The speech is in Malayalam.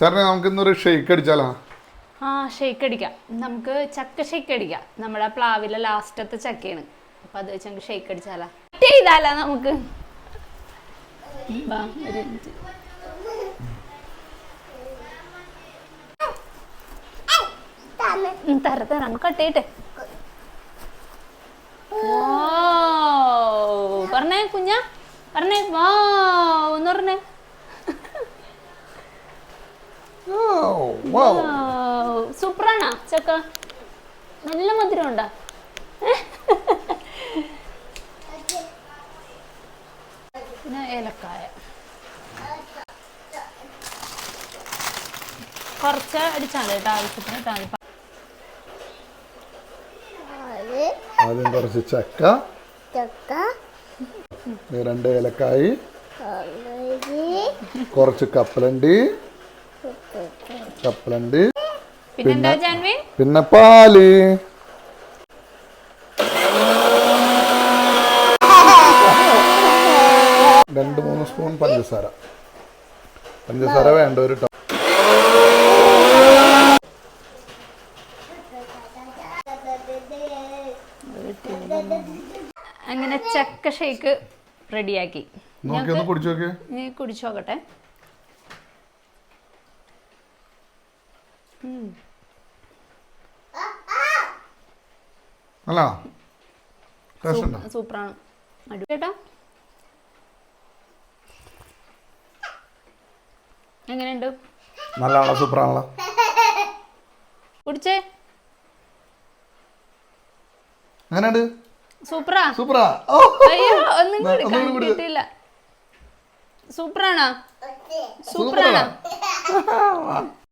സാറിന് നമുക്ക് ഇന്നൊരു ഷെയ്ക്ക് അടിച്ചാലോ? ആ ഷേക്ക് അടിക്കാം. നമുക്ക് ചക്ക ഷേക്ക് അടിക്കാം. നമ്മുടെ പ്ലാവിലെ ലാസ്റ്റത്തെ ചക്കയാണ്. അപ്പൊ അത് വെച്ച് നമുക്ക് ഷേക്ക് അടിച്ചാലാ? ചെയ്താലോ നമുക്ക്? തര തരാം. നമുക്ക് കട്ട് ചെയ്യട്ടെ. ഓ പറഞ്ഞേ കുഞ്ഞ. പറഞ്ഞേ വാ ഒന്ന് പറഞ്ഞേ. സൂപ്പറാണോ ചക്ക. നല്ല മധുരം ഉണ്ടാ പിന്നെ ഏലക്കായ. കുറച്ച് അടിച്ചാൽ കേട്ടോ ആവശ്യത്തിന് മതി ആദ്യം കുറച്ച് ചക്ക. ചക്ക. രണ്ട് ഏലക്കായി. കുറച്ച് കപ്പലണ്ടി. കപ്പലണ്ടി ജാൻവി? പിന്നെ പാൽ. രണ്ട് മൂന്ന് സ്പൂൺ പഞ്ചസാര. പഞ്ചസാര വേണ്ട ഒരു ട- അങ്ങനെ ചക്ക ഷേക്ക് റെഡിയാക്കി. നോക്കി ഒന്ന് കുടിച്ചു നോക്കിയേ നീ കുടിച്ചു നോക്കട്ടെ അല്ല? സൂപ്പറാണ്. അടി കേട്ടോ. എങ്ങനെയുണ്ട്? നല്ലതാണോ? സൂപ്പറാണല്ലോ. കുടിച്ചേ? എങ്ങനെയുണ്ട്? സൂപ്പറാ. സൂപ്പറാ. അയ്യോ ഒന്നും കൂടി സൂപ്പറാണോ? സൂപ്പറാണോ? സൂപ്പറാണോ